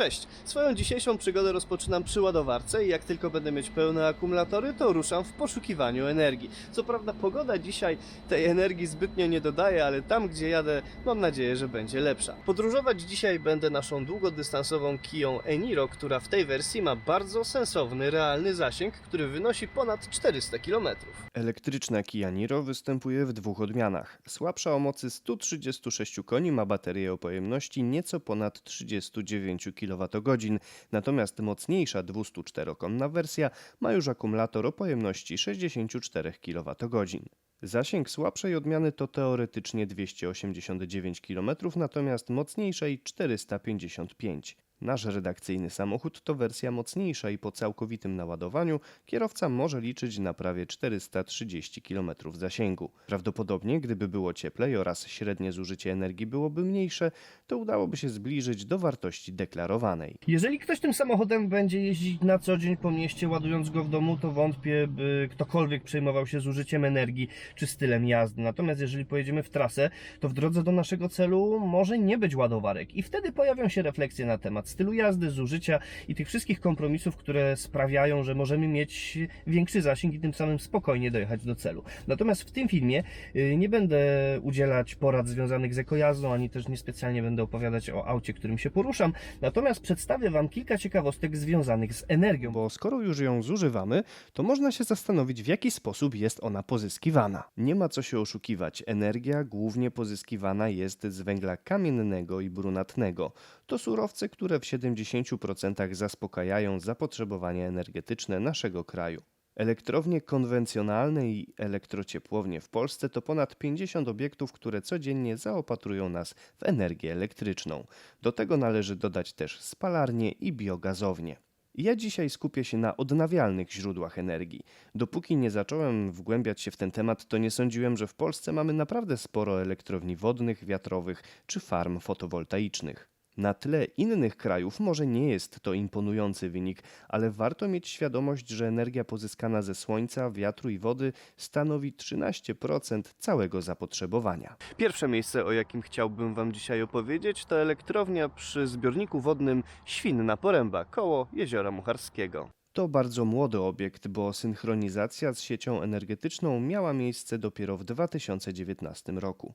Cześć! Swoją dzisiejszą przygodę rozpoczynam przy ładowarce i jak tylko będę mieć pełne akumulatory, to ruszam w poszukiwaniu energii. Co prawda pogoda dzisiaj tej energii zbytnio nie dodaje, ale tam gdzie jadę mam nadzieję, że będzie lepsza. Podróżować dzisiaj będę naszą długodystansową Kiją Eniro, która w tej wersji ma bardzo sensowny, realny zasięg, który wynosi ponad 400 km. Elektryczna Kia Niro występuje w dwóch odmianach. Słabsza o mocy 136 koni ma baterię o pojemności nieco ponad 39 kWh, natomiast mocniejsza 204-konna wersja ma już akumulator o pojemności 64 kWh. Zasięg słabszej odmiany to teoretycznie 289 km, natomiast mocniejszej 455 Nasz redakcyjny samochód to wersja mocniejsza i po całkowitym naładowaniu kierowca może liczyć na prawie 430 km zasięgu. Prawdopodobnie, gdyby było cieplej oraz średnie zużycie energii byłoby mniejsze, to udałoby się zbliżyć do wartości deklarowanej. Jeżeli ktoś tym samochodem będzie jeździć na co dzień po mieście, ładując go w domu, to wątpię, by ktokolwiek przejmował się zużyciem energii czy stylem jazdy. Natomiast jeżeli pojedziemy w trasę, to w drodze do naszego celu może nie być ładowarek i wtedy pojawią się refleksje na temat stylu jazdy, zużycia i tych wszystkich kompromisów, które sprawiają, że możemy mieć większy zasięg i tym samym spokojnie dojechać do celu. Natomiast w tym filmie y, nie będę udzielać porad związanych z ekojazdą, ani też niespecjalnie będę opowiadać o aucie, którym się poruszam. Natomiast przedstawię Wam kilka ciekawostek związanych z energią. Bo skoro już ją zużywamy, to można się zastanowić, w jaki sposób jest ona pozyskiwana. Nie ma co się oszukiwać. Energia głównie pozyskiwana jest z węgla kamiennego i brunatnego. To surowce, które w 70% zaspokajają zapotrzebowanie energetyczne naszego kraju. Elektrownie konwencjonalne i elektrociepłownie w Polsce to ponad 50 obiektów, które codziennie zaopatrują nas w energię elektryczną. Do tego należy dodać też spalarnie i biogazownie. Ja dzisiaj skupię się na odnawialnych źródłach energii. Dopóki nie zacząłem wgłębiać się w ten temat, to nie sądziłem, że w Polsce mamy naprawdę sporo elektrowni wodnych, wiatrowych czy farm fotowoltaicznych. Na tle innych krajów może nie jest to imponujący wynik, ale warto mieć świadomość, że energia pozyskana ze słońca, wiatru i wody stanowi 13% całego zapotrzebowania. Pierwsze miejsce, o jakim chciałbym Wam dzisiaj opowiedzieć, to elektrownia przy zbiorniku wodnym Świnna Poręba, koło Jeziora Mucharskiego. To bardzo młody obiekt, bo synchronizacja z siecią energetyczną miała miejsce dopiero w 2019 roku.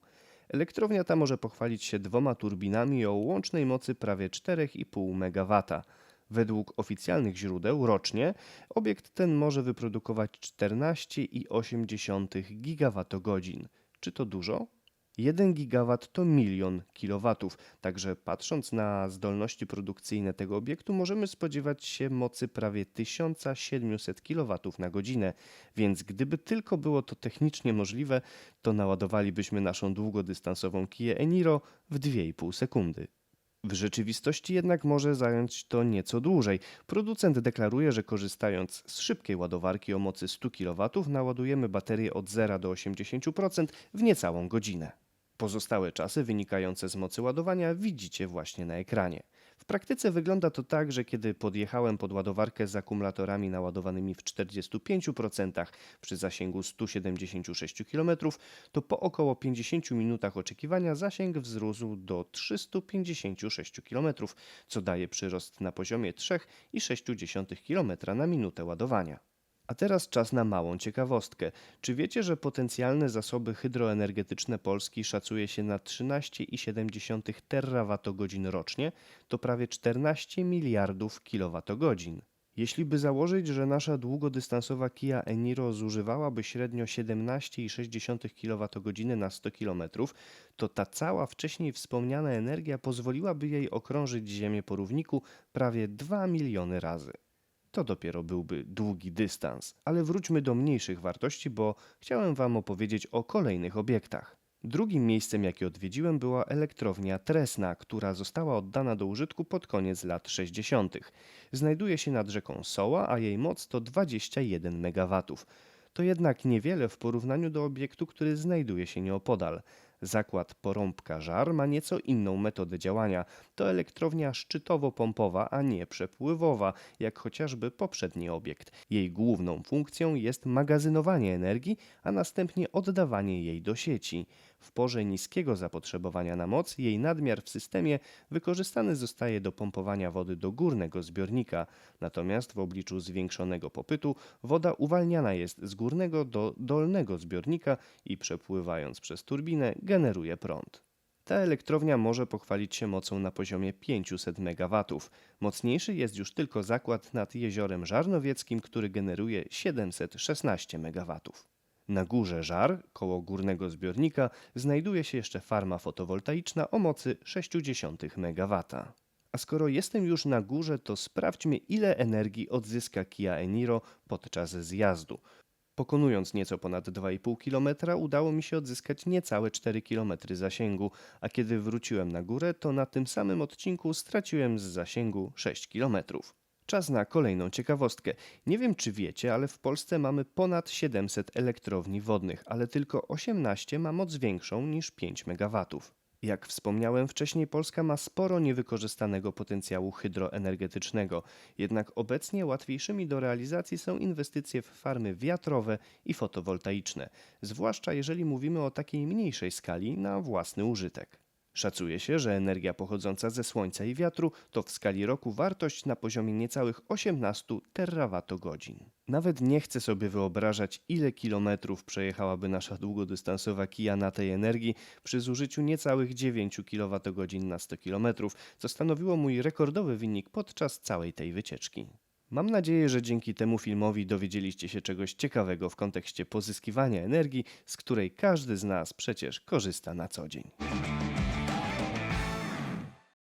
Elektrownia ta może pochwalić się dwoma turbinami o łącznej mocy prawie 4,5 MW. Według oficjalnych źródeł rocznie obiekt ten może wyprodukować 14,8 gigawattogodzin. Czy to dużo? 1 gigawat to milion kilowatów, także patrząc na zdolności produkcyjne tego obiektu możemy spodziewać się mocy prawie 1700 kilowatów na godzinę, więc gdyby tylko było to technicznie możliwe, to naładowalibyśmy naszą długodystansową Kię Eniro w 2,5 sekundy. W rzeczywistości jednak może zająć to nieco dłużej. Producent deklaruje, że korzystając z szybkiej ładowarki o mocy 100 kW naładujemy baterię od 0 do 80% w niecałą godzinę. Pozostałe czasy wynikające z mocy ładowania widzicie właśnie na ekranie. W praktyce wygląda to tak, że kiedy podjechałem pod ładowarkę z akumulatorami naładowanymi w 45% przy zasięgu 176 km, to po około 50 minutach oczekiwania zasięg wzrósł do 356 km, co daje przyrost na poziomie 3,6 km na minutę ładowania. A teraz czas na małą ciekawostkę. Czy wiecie, że potencjalne zasoby hydroenergetyczne Polski szacuje się na 13,7 terawatogodzin rocznie? To prawie 14 miliardów kilowatogodzin. Jeśli by założyć, że nasza długodystansowa Kia Eniro zużywałaby średnio 17,6 kWh na 100 km, to ta cała wcześniej wspomniana energia pozwoliłaby jej okrążyć Ziemię po równiku prawie 2 miliony razy. To dopiero byłby długi dystans, ale wróćmy do mniejszych wartości, bo chciałem Wam opowiedzieć o kolejnych obiektach. Drugim miejscem, jakie odwiedziłem, była elektrownia Tresna, która została oddana do użytku pod koniec lat 60. Znajduje się nad rzeką Soła, a jej moc to 21 MW. To jednak niewiele w porównaniu do obiektu, który znajduje się nieopodal. Zakład Porąbka Żar ma nieco inną metodę działania. To elektrownia szczytowo-pompowa, a nie przepływowa, jak chociażby poprzedni obiekt. Jej główną funkcją jest magazynowanie energii, a następnie oddawanie jej do sieci. W porze niskiego zapotrzebowania na moc jej nadmiar w systemie wykorzystany zostaje do pompowania wody do górnego zbiornika, natomiast w obliczu zwiększonego popytu woda uwalniana jest z górnego do dolnego zbiornika i przepływając przez turbinę generuje prąd. Ta elektrownia może pochwalić się mocą na poziomie 500 MW. Mocniejszy jest już tylko zakład nad jeziorem Żarnowieckim, który generuje 716 MW. Na górze Żar, koło górnego zbiornika, znajduje się jeszcze farma fotowoltaiczna o mocy 0,6 MW. A skoro jestem już na górze, to sprawdźmy, ile energii odzyska Kia Eniro podczas zjazdu. Pokonując nieco ponad 2,5 km, udało mi się odzyskać niecałe 4 km zasięgu, a kiedy wróciłem na górę, to na tym samym odcinku straciłem z zasięgu 6 km. Czas na kolejną ciekawostkę. Nie wiem, czy wiecie, ale w Polsce mamy ponad 700 elektrowni wodnych, ale tylko 18 ma moc większą niż 5 MW. Jak wspomniałem wcześniej, Polska ma sporo niewykorzystanego potencjału hydroenergetycznego, jednak obecnie łatwiejszymi do realizacji są inwestycje w farmy wiatrowe i fotowoltaiczne, zwłaszcza jeżeli mówimy o takiej mniejszej skali na własny użytek. Szacuje się, że energia pochodząca ze słońca i wiatru to w skali roku wartość na poziomie niecałych 18 terawatogodzin. Nawet nie chcę sobie wyobrażać, ile kilometrów przejechałaby nasza długodystansowa kija na tej energii przy zużyciu niecałych 9 kWh na 100 km, co stanowiło mój rekordowy wynik podczas całej tej wycieczki. Mam nadzieję, że dzięki temu filmowi dowiedzieliście się czegoś ciekawego w kontekście pozyskiwania energii, z której każdy z nas przecież korzysta na co dzień.